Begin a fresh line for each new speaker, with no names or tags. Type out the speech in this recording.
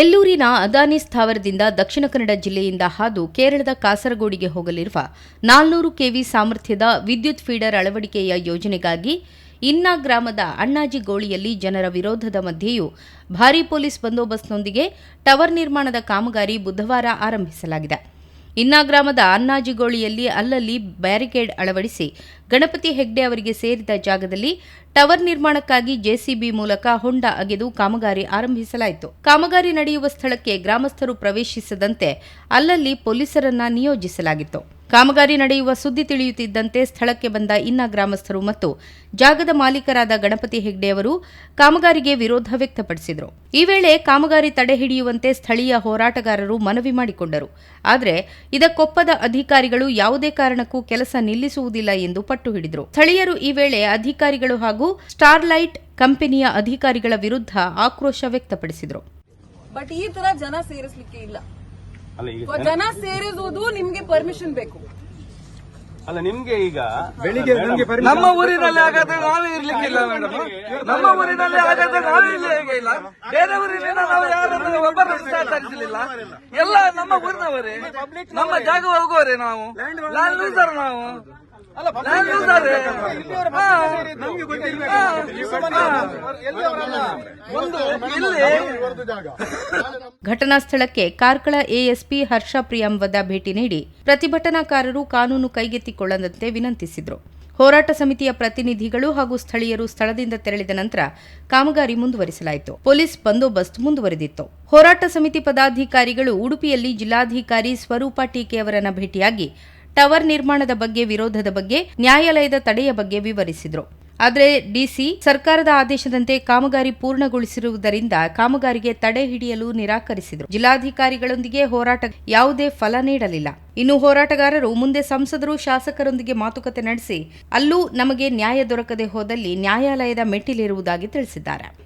ಎಲ್ಲೂರಿನ ಅದಾನಿ ಸ್ಥಾವರದಿಂದ ದಕ್ಷಿಣ ಕನ್ನಡ ಜಿಲ್ಲೆಯಿಂದ ಹಾದು ಕೇರಳದ ಕಾಸರಗೋಡಿಗೆ ಹೋಗಲಿರುವ ನಾಲ್ನೂರು ಕೆವಿ ಸಾಮರ್ಥ್ಯದ ವಿದ್ಯುತ್ ಫೀಡರ್ ಅಳವಡಿಕೆಯ ಯೋಜನೆಗಾಗಿ ಇನ್ನ ಗ್ರಾಮದ ಅಣ್ಣಾಜಿ ಗೋಳಿಯಲ್ಲಿ ಜನರ ವಿರೋಧದ ಮಧ್ಯೆಯೂ ಭಾರೀ ಪೊಲೀಸ್ ಬಂದೋಬಸ್ತ್ನೊಂದಿಗೆ ಟವರ್ ನಿರ್ಮಾಣದ ಕಾಮಗಾರಿ ಬುಧವಾರ ಆರಂಭಿಸಲಾಗಿದೆ. ಇನ್ನ ಗ್ರಾಮದ ಅನ್ನಾಜಿಗೋಳಿಯಲ್ಲಿ ಅಲ್ಲಲ್ಲಿ ಬ್ಯಾರಿಕೇಡ್ ಅಳವಡಿಸಿ ಗಣಪತಿ ಹೆಗ್ಡೆ ಅವರಿಗೆ ಸೇರಿದ ಜಾಗದಲ್ಲಿ ಟವರ್ ನಿರ್ಮಾಣಕ್ಕಾಗಿ ಜೆಸಿಬಿ ಮೂಲಕ ಹೊಂಡ ಅಗೆದು ಕಾಮಗಾರಿ ಆರಂಭಿಸಲಾಯಿತು. ಕಾಮಗಾರಿ ನಡೆಯುವ ಸ್ಥಳಕ್ಕೆ ಗ್ರಾಮಸ್ಥರು ಪ್ರವೇಶಿಸದಂತೆ ಅಲ್ಲಲ್ಲಿ ಪೊಲೀಸರನ್ನ ನಿಯೋಜಿಸಲಾಗಿತ್ತು. ಕಾಮಗಾರಿ ನಡೆಯುವ ಸುದ್ದಿ ತಿಳಿಯುತ್ತಿದ್ದಂತೆ ಸ್ಥಳಕ್ಕೆ ಬಂದ ಇನ್ನ ಗ್ರಾಮಸ್ಥರು ಮತ್ತು ಜಾಗದ ಮಾಲೀಕರಾದ ಗಣಪತಿ ಹೆಗ್ಡೆ ಅವರು ಕಾಮಗಾರಿಗೆ ವಿರೋಧ ವ್ಯಕ್ತಪಡಿಸಿದರು. ಈ ವೇಳೆ ಕಾಮಗಾರಿ ತಡೆ ಹಿಡಿಯುವಂತೆ ಸ್ಥಳೀಯ ಹೋರಾಟಗಾರರು ಮನವಿ ಮಾಡಿಕೊಂಡರು. ಆದರೆ ಇದಕ್ಕೊಪ್ಪದ ಅಧಿಕಾರಿಗಳು ಯಾವುದೇ ಕಾರಣಕ್ಕೂ ಕೆಲಸ ನಿಲ್ಲಿಸುವುದಿಲ್ಲ ಎಂದು ಪಟ್ಟು ಹಿಡಿದರು. ಸ್ಥಳೀಯರು ಈ ವೇಳೆ ಅಧಿಕಾರಿಗಳು ಹಾಗೂ ಸ್ಟಾರ್ಲೈಟ್ ಕಂಪನಿಯ ಅಧಿಕಾರಿಗಳ ವಿರುದ್ಧ ಆಕ್ರೋಶ ವ್ಯಕ್ತಪಡಿಸಿದರು.
ಬಟ್ ಈ ತರ ಜನ ಸೇರಿಸಲಿಕ್ಕೆ ಇಲ್ಲ.
ಅಲ್ಲ ಈಗ
ಜನ ಸೇರಿಸುವುದು ನಿಮ್ಗೆ ಪರ್ಮಿಷನ್ ಬೇಕು.
ಅಲ್ಲ ನಿಮ್ಗೆ ಈಗ
ಬೆಳಿಗ್ಗೆ ನನಗೆ
ನಮ್ಮ ಊರಿನಲ್ಲಿ ಹಾಗಾದ್ರೆ ನಾವೇ ಇರ್ಲಿಕ್ಕಿಲ್ಲ ಮೇಡಮ್ ನಮ್ಮ ಊರಿನಲ್ಲಿ ಹಾಗಾದ್ರೆ ನಾವೇ ಇರ್ಲಿಕ್ಕೆ ಇಲ್ಲ? ಬೇರೆ ಊರಿನಿಂದ ನಾವು ಯಾರಾದ್ರೂ ಒಬ್ಬರು ಸಹಕರಿಸಲಿಲ್ಲ. ಎಲ್ಲ ನಮ್ಮ ಊರಿನವರೇ. ನಮ್ಮ ಜಾಗ ಹೋಗುವವರೇ ನಾವು. ಲ್ಯಾಂಡ್ ಲೂಸರ್ ನಾವು
ಘಟನಾ ಸ್ಥಳಕ್ಕೆ ಕಾರ್ಕಳ ಎಎಸ್ಪಿ ಹರ್ಷ ಪ್ರಿಯಾಂವದ ಭೇಟಿ ನೀಡಿ ಪ್ರತಿಭಟನಾಕಾರರು ಕಾನೂನು ಕೈಗೆತ್ತಿಕೊಳ್ಳದಂತೆ ವಿನಂತಿಸಿದರು. ಹೋರಾಟ ಸಮಿತಿಯ ಪ್ರತಿನಿಧಿಗಳು ಹಾಗೂ ಸ್ಥಳೀಯರು ಸ್ಥಳದಿಂದ ತೆರಳಿದ ನಂತರ ಕಾಮಗಾರಿ ಮುಂದುವರಿಸಲಾಯಿತು. ಪೊಲೀಸ್ ಬಂದೋಬಸ್ತ್ ಮುಂದುವರೆದಿತ್ತು. ಹೋರಾಟ ಸಮಿತಿ ಪದಾಧಿಕಾರಿಗಳು ಉಡುಪಿಯಲ್ಲಿ ಜಿಲ್ಲಾಧಿಕಾರಿ ಸ್ವರೂಪ ಟೀಕೆ ಅವರನ್ನು ಭೇಟಿಯಾಗಿ ಟವರ್ ನಿರ್ಮಾಣದ ಬಗ್ಗೆ, ವಿರೋಧದ ಬಗ್ಗೆ, ನ್ಯಾಯಾಲಯದ ತಡೆಯ ಬಗ್ಗೆ ವಿವರಿಸಿದರು. ಆದರೆ ಡಿಸಿ ಸರ್ಕಾರದ ಆದೇಶದಂತೆ ಕಾಮಗಾರಿ ಪೂರ್ಣಗೊಳಿಸಿರುವುದರಿಂದ ಕಾಮಗಾರಿಗೆ ತಡೆ ಹಿಡಿಯಲು ನಿರಾಕರಿಸಿದರು. ಜಿಲ್ಲಾಧಿಕಾರಿಗಳೊಂದಿಗೆ ಹೋರಾಟ ಯಾವುದೇ ಫಲ ನೀಡಲಿಲ್ಲ. ಇನ್ನು ಹೋರಾಟಗಾರರು, ಮುಂದೆ ಸಂಸದರು, ಶಾಸಕರೊಂದಿಗೆ ಮಾತುಕತೆ ನಡೆಸಿ, ಅಲ್ಲೂ ನಮಗೆ ನ್ಯಾಯ ದೊರಕದೆ ಹೋದಲ್ಲಿ ನ್ಯಾಯಾಲಯದ ಮೆಟ್ಟಿಲೇರುವುದಾಗಿ ತಿಳಿಸಿದ್ದಾರೆ.